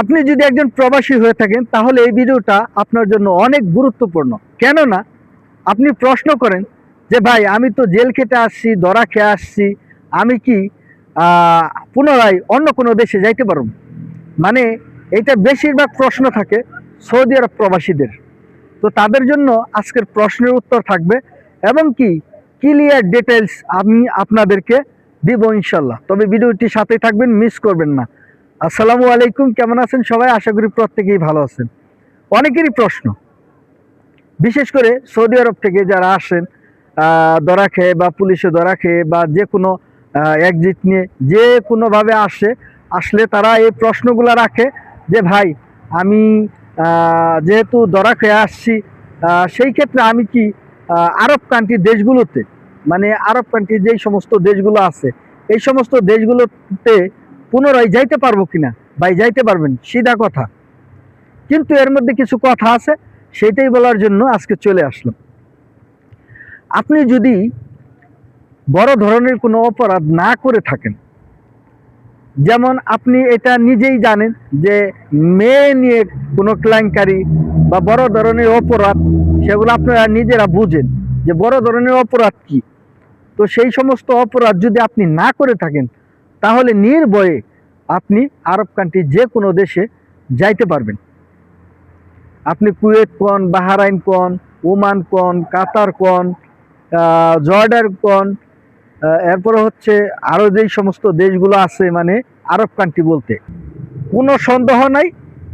আপনি যদি একজন প্রবাসী হয়ে থাকেন, তাহলে এই ভিডিওটা আপনার জন্য অনেক গুরুত্বপূর্ণ। কেননা, আপনি প্রশ্ন করেন যে, ভাই, আমি তো জেল খেটে আসছি, ধরা খেয়ে আসছি, আমি কি পুনরায় অন্য কোনো দেশে যাইতে পারব? মানে এটা বেশিরভাগ প্রশ্ন থাকে সৌদি আরব প্রবাসীদের। তো তাদের জন্য আজকের প্রশ্নের উত্তর থাকবে এবং কি, ক্লিয়ার ডিটেলস আমি আপনাদেরকে দিব ইনশাল্লাহ। তবে ভিডিওটি সাথে থাকবেন, মিস করবেন না। আসসালামু আলাইকুম, কেমন আছেন সবাই? আশা করি প্রত্যেকেই ভালো আছেন। অনেকেরই প্রশ্ন, বিশেষ করে সৌদি আরব থেকে যারা আসেন ধরা খেয়ে বা পুলিশে ধরা খেয়ে বা যে কোনো একজিট নিয়ে যে কোনোভাবে আসে, আসলে তারা এই প্রশ্নগুলো রাখে যে, ভাই, আমি যেহেতু ধরা খেয়ে আসছি সেই ক্ষেত্রে আমি কি আরব কান্ট্রি দেশগুলোতে মানে আরব কান্ট্রি যেই সমস্ত দেশগুলো আছে, এই সমস্ত দেশগুলোতে পুনরায় যাইতে পারব কিনা? ভাই, যাইতে পারবেন, সিধা কথা। কিন্তু এর মধ্যে কিছু কথা আছে সেটাই বলার জন্য আজকে চলে আসলাম। আপনি যদি বড় ধরনের কোনো অপরাধ না করে থাকেন, যেমন আপনি এটা নিজেই জানেন যে মেয়ে নিয়ে কোনো ক্লাইঙ্কারি বা বড় ধরনের অপরাধ, সেগুলো আপনারা নিজেরা বুঝেন যে বড় ধরনের অপরাধ কি। তো সেই সমস্ত অপরাধ যদি আপনি না করে থাকেন তাহলে নির্ভয়ে আপনি আরব কান্ট্রি যে কোনো দেশে যাইতে পারবেন। আপনি কুয়েত কন বাহারাইন কন ওমান কন কাতার কন আহ, জর্ডান কন এরপরে হচ্ছে আরও যেই সমস্ত দেশগুলো আছে মানে আরব কান্ট্রি বলতে কোনো সন্দেহ নাই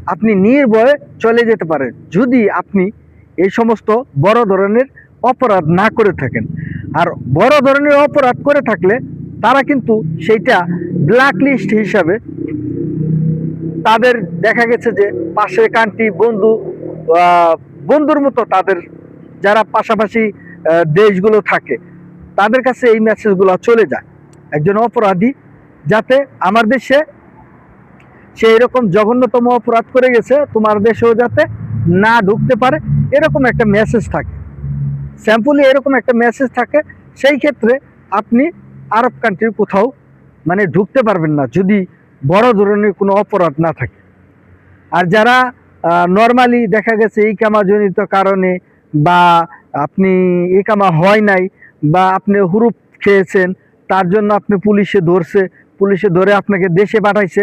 আপনি নির্ভয়ে চলে যেতে পারেন। যদি আপনি এই সমস্ত বড় ধরনের অপরাধ না করে থাকেন। আর বড় ধরনের অপরাধ করে থাকলে তারা কিন্তু সেইটা ব্ল্যাক লিস্ট হিসাবে তাদের দেখা গেছে যে পাশের কান্ট্রি বন্ধু বন্ধুর মতো তাদের যারা পাশাপাশি দেশগুলো থাকে, তাদের কাছে এই মেসেজগুলো চলে যায়। একজন অপরাধী যাতে আমার দেশে সে এরকম জঘন্যতম অপরাধ করে গেছে, তোমার দেশেও যাতে না ঢুকতে পারে, এরকম একটা মেসেজ থাকে। স্যাম্পলি এরকম একটা মেসেজ থাকে, সেই ক্ষেত্রে আপনি আরব কান্ট্রির কোথাও মানে ঢুকতে পারবেন না যদি বড় ধরনের কোনো অপরাধ না থাকে। আর যারা নর্মালি দেখা গেছে এই কামাজনিত কারণে বা আপনি এই কামা হয় নাই বা আপনি হুরুপ খেয়েছেন, তার জন্য আপনি পুলিশে ধরছে, পুলিশে ধরে আপনাকে দেশে পাঠাইছে,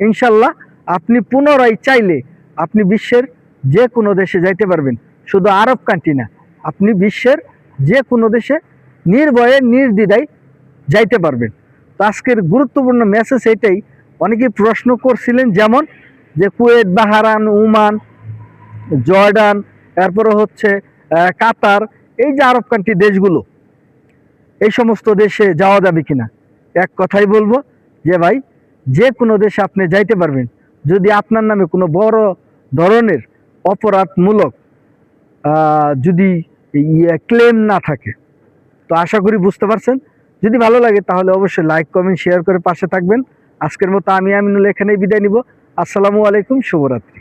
ইনশাল্লাহ আপনি পুনরায় চাইলে আপনি বিশ্বের যে কোনো দেশে যাইতে পারবেন। শুধু আরব কান্ট্রি না, আপনি বিশ্বের যে কোনো দেশে নির্ভয়ে, নির্দ্বিধায় যাইতে পারবেন। তো আজকের গুরুত্বপূর্ণ মেসেজ এটাই, অনেকেই প্রশ্ন করছিলেন যেমন যে কুয়েত বাহারান উমান জর্ডান, এরপরে হচ্ছে কাতার, এই যে আরব কান্ট্রি দেশগুলো, এই সমস্ত দেশে যাওয়া যাবে কিনা? এক কথাই বলব যে ভাই, যে কোনো দেশে আপনি যাইতে পারবেন। যদি আপনার নামে কোনো বড় ধরনের অপরাধমূলক যদি ক্লেম না থাকে, তো আশা করি বুঝতে পারছেন? যদি ভালো লাগে, তাহলে অবশ্যই লাইক কমেন্ট শেয়ার করে পাশে থাকবেন। আজকের মতো আমি আমিনুল এখানেই বিদায় নিব। আসসালামু আলাইকুম, শুভরাত্রি।